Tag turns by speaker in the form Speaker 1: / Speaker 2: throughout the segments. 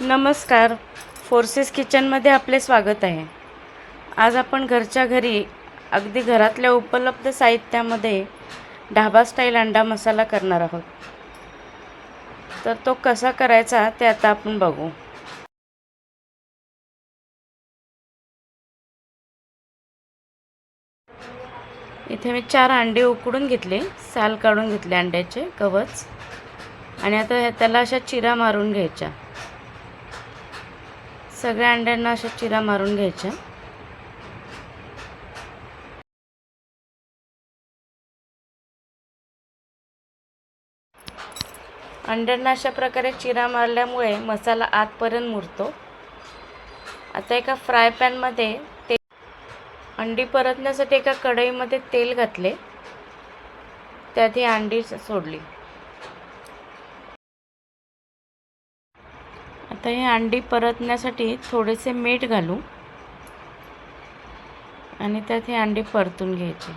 Speaker 1: नमस्कार. फोर्सेस किचनमध्ये आपले स्वागत आहे. आज आपण घरच्या घरी अगदी घरातल्या उपलब्ध साहित्यामध्ये ढाबा स्टाईल अंडा मसाला करणार आहोत. तर तो कसा करायचा ते आता आपण बघू. इथे मी चार अंडे उकडून घेतले साल काढून घेतले अंड्याचे कवच आणि आता ह्या- त्याला अशा चिरा मारून घ्यायच्या. सगळ्या अंड्यांना अशा चिरा मारून घ्यायच्या. अंड्यांना अशा प्रकारे चिरा मारल्यामुळे मसाला आतपर्यंत मुरतो. आता एका फ्राय पॅनमध्ये ते अंडी परतण्यासाठी एका कढईमध्ये तेल घातले. त्यात ही अंडी सोडली. आता ही अंडी परतण्यासाठी थोडेसे मीठ घालू आणि त्यात ही अंडी परतून घ्यायची.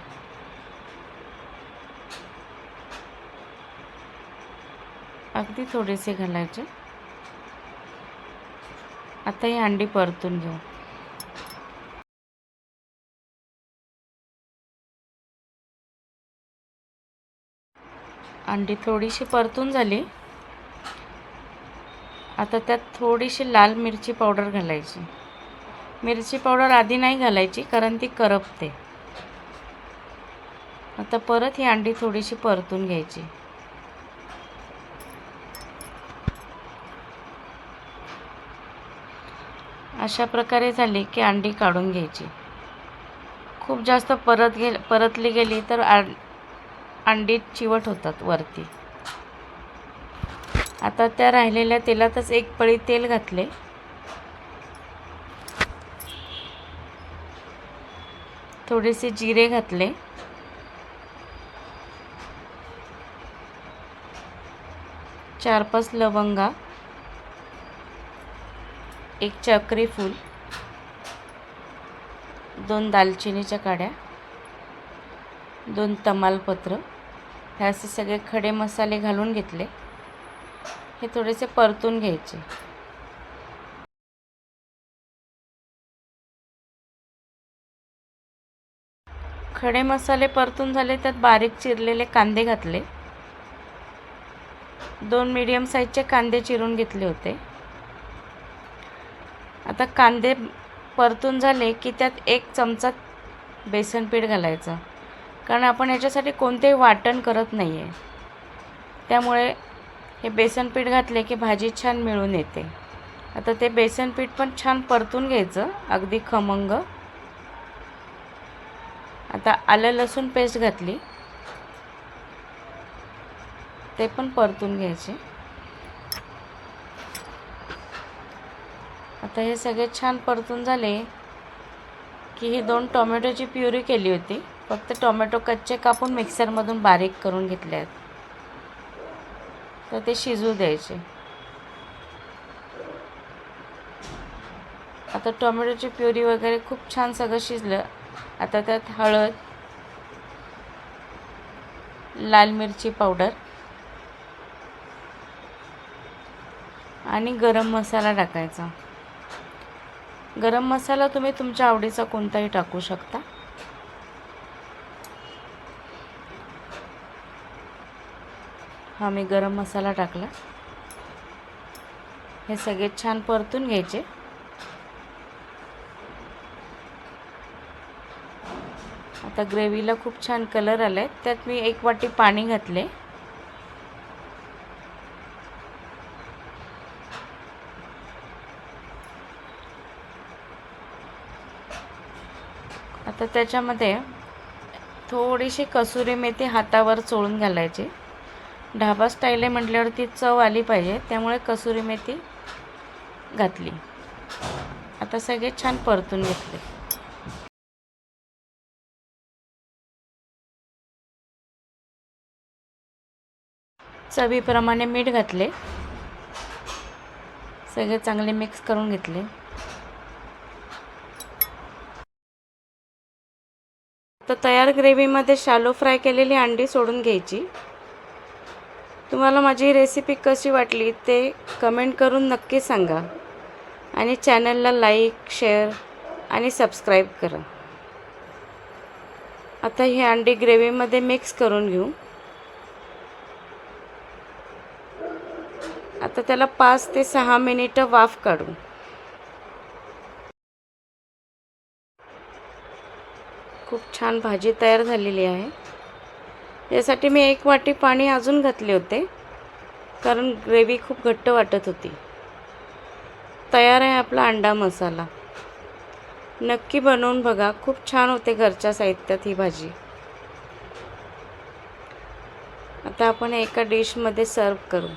Speaker 1: अगदी थोडेसे घालायचे. आता ही अंडी परतून घेऊ. अंडी थोडीशी परतून झाली. आता त्यात थोडीशी लाल मिरची पावडर घालायची. मिरची पावडर आधी नाही घालायची कारण ती करपते. आता परत ही अंडी थोडीशी परतून घ्यायची. अशा प्रकारे झाली की अंडी काढून घ्यायची. खूप जास्त परत गे परतली गेली तर अंडी चिवट होतात वरती. आता त्या राहिलेल्या तेलातच एक पळी तेल घातले. थोडेसे जिरे घातले. चार पाच लवंगा एक चक्री फूल दोन दालचिनीच्या काड्या दोन तमालपत्र हे असे सगळे खडे मसाले घालून घेतले. हे थोडेसे परतून घ्यायचे. खडे मसाले परतून झाले त्यात बारीक चिरलेले कांदे घातले. दोन मीडियम साईजचे कांदे चिरून घेतले होते. आता कांदे परतून झाले की त्यात एक चमचा बेसन पीठ घालायचं. कारण आपण याच्यासाठी कोणतेही वाटण करत नाही आहे त्यामुळे हे बेसन पीठ घातले की भाजी छान मिळून येते. आता ते बेसन पीठ पण छान परतून घ्यायचं अगदी खमंग. आता आलं लसूण पेस्ट घातली. ते पण परतून घ्यायचे. आता हे सगळे छान परतून झाले की ही दोन टोमॅटोची प्युरी केली होती. फक्त टोमॅटो कच्चे कापून मिक्सरमधून बारीक करून घेतले आहेत तर ते शिजू द्यायचे. आता टोमॅटोची प्युरी वगैरे खूप छान सगळं शिजलं. आता त्यात हळद लाल मिरची पावडर आणि गरम मसाला टाकायचा. गरम मसाला तुम्ही तुमच्या आवडीचा कोणताही टाकू शकता. हा मी गरम मसाला टाकला. हे सगळे छान परतून घ्यायचे. आता ग्रेव्हीला खूप छान कलर आला आहे त्यात मी एक वाटी पाणी घातले. आता त्याच्यामध्ये थोडीशी कसुरी मेथी हातावर चोळून घालायची. ढाबा स्टाईल आहे म्हटल्यावरती चव आली पाहिजे त्यामुळे कसुरी मेथी घातली. आता सगळे छान परतून घेतले. चवीप्रमाणे मीठ घातले. सगळे चांगले मिक्स करून घेतले. तर तयार ग्रेव्हीमध्ये शालो फ्राय केलेली अंडी सोडून घ्यायची. तुम्हाला माझी रेसिपी कशी वाटली ते कमेंट करून नक्की सांगा. आणि चॅनलला लाईक शेअर आणि सबस्क्राईब करा. आता ही अंडी ग्रेव्हीमध्ये मिक्स करून घेऊ. आता त्याला पाच ते सहा मिनिटं वाफ काढू. खूप छान भाजी तयार झालेली आहे. यासाठी मी एक वाटी पाणी अजून घातले होते. कारण ग्रेव्ही खूप घट्ट वाटत होती. तयार आहे आपला अंडा मसाला. नक्की बनवून बघा. खूप छान होते घरच्या साहित्यात ही भाजी. आता आपण एका डिशमध्ये सर्व करू.